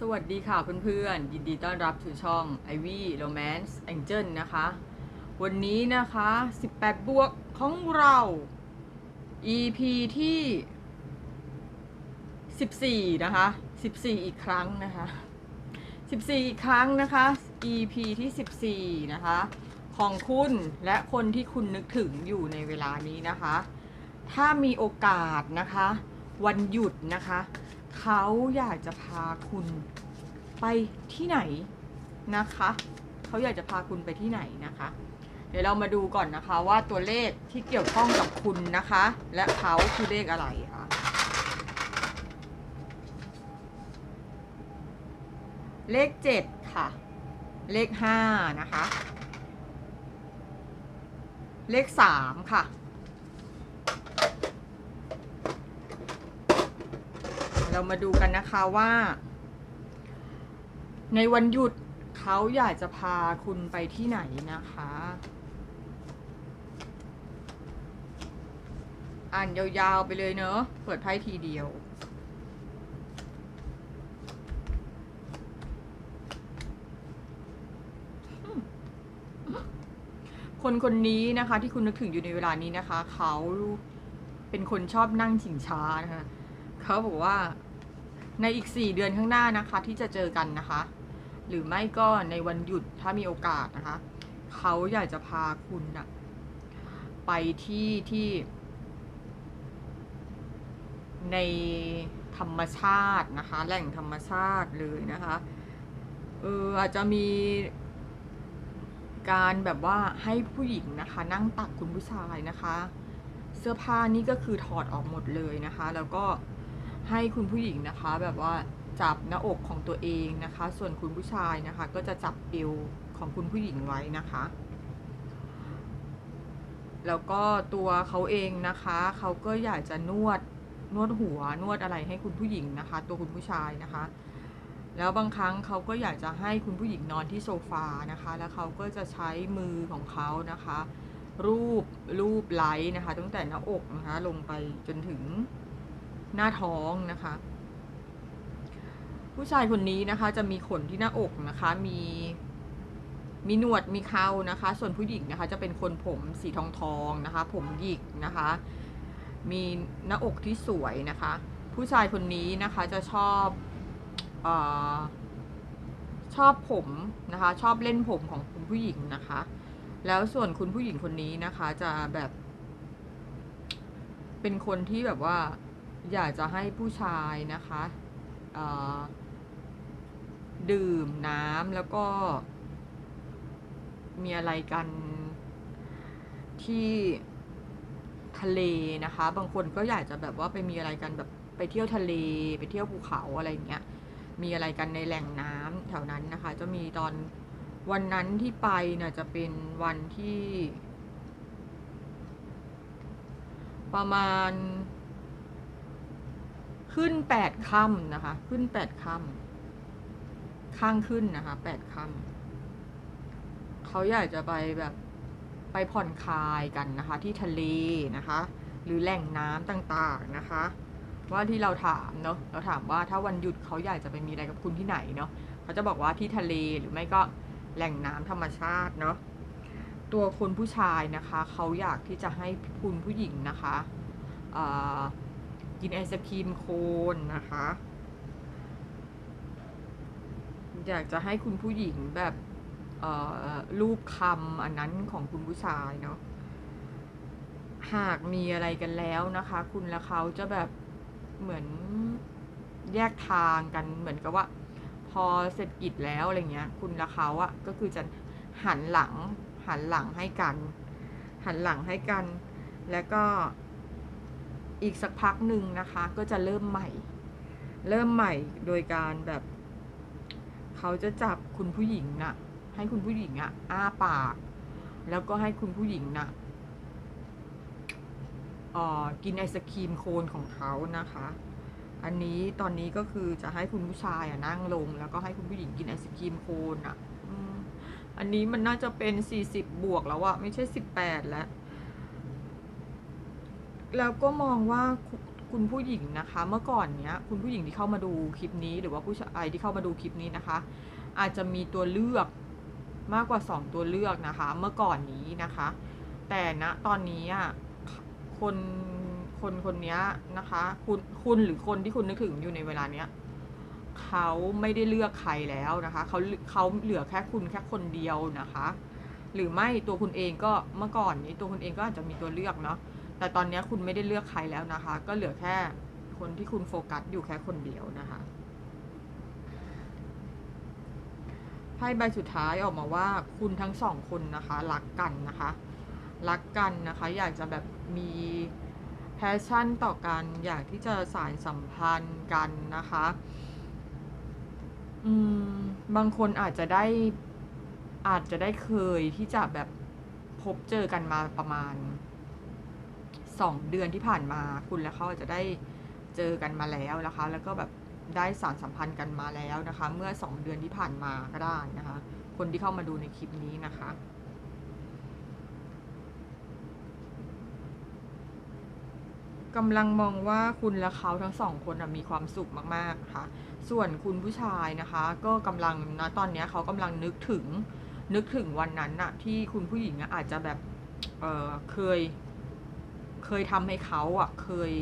สวัสดีค่ะเพื่อนๆ ยินดีต้อนรับสู่ช่อง Ivy Romance Angel นะคะ วันนี้นะคะ 18 บวกของเรา EP ที่ 14 นะคะ 14 อีกครั้งนะคะ 14 อีกครั้งนะคะ EP ที่ 14 นะคะ ของคุณและคนที่คุณนึกถึงอยู่ในเวลานี้นะคะ ถ้ามีโอกาสนะคะ วันหยุดนะคะ เขาอยากจะพาคุณไปที่ไหนนะคะ เขาอยากจะพาคุณไปที่ไหนนะคะ เดี๋ยวเรามาดูก่อนนะคะว่าตัวเลขที่เกี่ยวข้องกับคุณนะคะ และเขาคือเลขอะไรคะเลขเจ็ดค่ะ เลขห้านะคะ เลขสามค่ะ เรามาดูกันนะคะว่า ในวันหยุดเขาอยากจะพาคุณไปที่ไหนนะคะ อ่านยาวๆไปเลยเนอะ เปิดไพ่ทีเดียวคนคนนี้นะคะที่คุณนึกถึงอยู่ในเวลานี้นะคะ เขาเป็นคนชอบนั่งชิงช้านะคะ เขาบอกว่าในอีกสี่เดือนข้างหน้านะคะ ที่จะเจอกันนะคะ หรือไม่ก็ในวันหยุดถ้ามีโอกาสนะคะ เขาอยากจะพาคุณนะไปที่ที่ ในธรรมชาตินะคะ แหล่งธรรมชาติเลยนะคะเอออาจจะมีการแบบว่าให้ผู้หญิงนะคะ นั่งตักคุณผู้ชายนะคะ เสื้อผ้านี่ก็คือถอดออกหมดเลยนะคะ แล้วก็ ให้คุณผู้หญิงนะคะแบบว่าจับหน้าอกของตัวเองนะคะ ส่วนคุณผู้ชายนะคะ ก็จะจับเอวของคุณผู้หญิงไว้นะคะ แล้วก็ตัวเขาเองนะคะเขาก็อยากจะนวดนวดหัวนวดอะไรให้คุณผู้หญิงนะคะ ตัวคุณผู้ชายนะคะ แล้วบางครั้งเขาก็อยากจะให้คุณผู้หญิงนอนที่โซฟานะคะ แล้วเขาก็จะใช้มือของเขานะคะ รูปรูปไล้นะคะ ตั้งแต่หน้าอกนะคะลงไปจนถึง หน้าท้องนะคะ ผู้ชายคนนี้นะคะจะมีขนที่หน้าอกนะคะ มีมีหนวดมีเครานะคะ ส่วนผู้หญิงนะคะจะเป็นคนผมสีทองทองนะคะ ผมหยิกนะคะ มีหน้าอกที่สวยนะคะ ผู้ชายคนนี้นะคะจะชอบอชอบผมนะคะ ชอบเล่นผมของคุณผู้หญิงนะคะ แล้วส่วนคุณผู้หญิงคนนี้นะคะจะแบบ เป็นคนที่แบบว่า อยากจะให้ผู้ชายนะคะดื่มน้ำแล้วก็มีอะไรกันที่ทะเลนะคะ บางคนก็อยากจะแบบว่าไปมีอะไรกันแบบไปเที่ยวทะเล ไปเที่ยวภูเขาอะไรอย่างเงี้ยมีอะไรกันในแหล่งน้ำแถวนั้นนะคะ จะมีตอนวันนั้นที่ไปน่ะจะเป็นวันที่ ประมาณ ขึ้นแปดค่ำนะคะ ขึ้นแปดค่ำข้างขึ้นนะคะแปดค่ำเขาอยากจะไปแบบไปผ่อนคลายกันนะคะ ที่ทะเลนะคะ หรือแหล่งน้ำต่างๆนะคะ ว่าที่เราถามเนาะเราถามว่าถ้าวันหยุดเขาอยากจะไปมีอะไรกับคุณที่ไหนเนาะเขาจะบอกว่าที่ทะเลหรือไม่ก็แหล่งน้ำธรรมชาติเนาะตัวคนผู้ชายนะคะ เขาอยากที่จะให้คุณผู้หญิงนะคะเอ่อ กินไอศครีมโคนนะคะ อยากจะให้คุณผู้หญิงแบบรูปคำอันนั้นของคุณผู้ชายเนาะหากมีอะไรกันแล้วนะคะ คุณและเขาจะแบบเหมือนแยกทางกันเหมือนกับว่า พอเสร็จกิจแล้วอะไรเงี้ย คุณและเขาอะก็คือจะหันหลังหันหลังให้กัน หันหลังให้กัน แล้วก็ อีกสักพักหนึ่งนะคะ ก็จะเริ่มใหม่ เริ่มใหม่โดยการแบบ เขาจะจับคุณผู้หญิงน่ะ ให้คุณผู้หญิงอะ อ้าปาก แล้วก็ให้คุณผู้หญิงน่ะเอ่อกินไอศครีมโคนของเขานะคะ อันนี้ตอนนี้ก็คือจะให้คุณผู้ชายอะนั่งลง แล้วก็ให้คุณผู้หญิงกินไอศครีมโคนอะอันนี้มันน่าจะเป็นสี่สิบบวกแล้วอะไม่ใช่สิบแปดแล้ว แล้วก็มองว่าคุคุณผู้หญิงนะคะ เมื่อก่อนเนี้ย คุณผู้หญิงที่เข้ามาดูคลิปนี้ หรือว่าผู้ชายที่เข้ามาดูคลิปนี้นะคะ อาจจะมีตัวเลือกมากกว่า 2 ตัวเลือกนะคะ เมื่อก่อนนี้นะคะ แต่ณตอนนี้อะคนคนคนเนี้ยนะคะ คุณคุณหรือคนที่คุณนึกถึงอยู่ในเวลาเนี้ยเขาไม่ได้เลือกใครแล้วนะคะเขาเขาเหลือแค่คุณแค่คนเดียวนะคะ หรือไม่ตัวคุณเองก็เมื่อก่อนนี้ตัวคุณเองก็อาจจะมีตัวเลือกเนาะ แต่ตอนนี้คุณไม่ได้เลือกใครแล้วนะคะ ก็เหลือแค่คนที่คุณโฟกัสอยู่แค่คนเดียวนะคะไพ่ใบสุดท้ายออกมาว่าคุณทั้งสองคนนะคะรักกันนะคะรักกันนะคะ อยากจะแบบมีแพชชั่นต่อกัน อยากที่จะสานสัมพันธ์กันนะคะอืมบางคนอาจจะได้อาจจะได้เคยที่จะแบบพบเจอกันมาประมาณ สองเดือนที่ผ่านมาคุณและเขาจะได้เจอกันมาแล้วนะคะ แล้วก็แบบได้สารสัมพันธ์กันมาแล้วนะคะ เมื่อสองเดือนที่ผ่านมาก็ได้นะคะ คนที่เข้ามาดูในคลิปนี้นะคะกำลังมองว่าคุณและเขาทั้งสองคนมีความสุขมากๆค่ะ ส่วนคุณผู้ชายนะคะ ก็กำลังนะตอนนี้เขากำลังนึกถึงนึกถึงวันนั้นน่ะที่คุณผู้หญิงอาจจะแบบเเคย เคยทำให้เขาอะเคย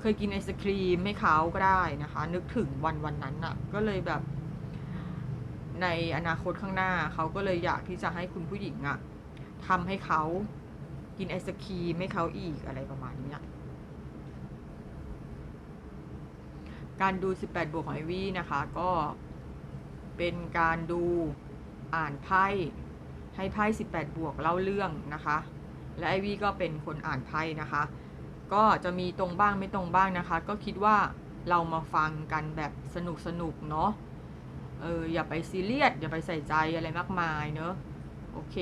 เคยกินไอศครีมให้เขาก็ได้นะคะ นึกถึงวันวันนั้นอะ ก็เลยแบบ ในอนาคตข้างหน้าเขาก็เลยอยากที่จะให้คุณผู้หญิงอะทำให้เขากินไอศครีมให้เขาอีกอะไรประมาณเนี้ยการดู 18 บวกของไอวี่นะคะ ก็เป็นการดูอ่านไพ่ให้ไพ่ 18 บวกเล่าเรื่องนะคะ และไอวี่ก็เป็นคนอ่านไพ่นะคะ ก็จะมีตรงบ้างไม่ตรงบ้างนะคะ ก็คิดว่าเรามาฟังกันแบบสนุกสนุกเนาะเอออย่าไปซีเรียสอย่าไปใส่ใจอะไรมากมายเนอะโอเค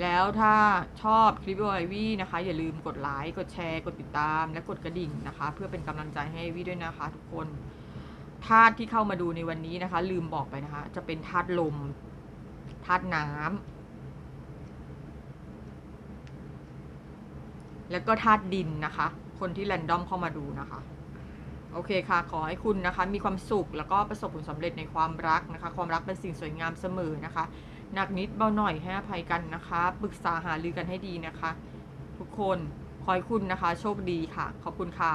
แล้วถ้าชอบคลิปวิดีโอไอวี่นะคะ อย่าลืมกดไลค์กดแชร์ กดติดตาม และกดกระดิ่งนะคะ เพื่อเป็นกำลังใจให้ไอวี่ด้วยนะคะ ทุกคนธาตุที่เข้ามาดูในวันนี้นะคะ ลืมบอกไปนะคะ จะเป็นธาตุลมธาตุน้ำ แล้วก็ธาตุดินนะคะ คนที่แรนดอมเข้ามาดูนะคะ โอเคค่ะ ขอให้คุณนะคะ มีความสุขแล้วก็ประสบผลสำเร็จในความรักนะคะ ความรักเป็นสิ่งสวยงามเสมอนะคะ หนักนิดเบาหน่อยให้อภัยกันนะคะปรึกษาหารือกันให้ดีนะคะ ทุกคนขอให้คุณนะคะ โชคดีค่ะ ขอบคุณค่ะ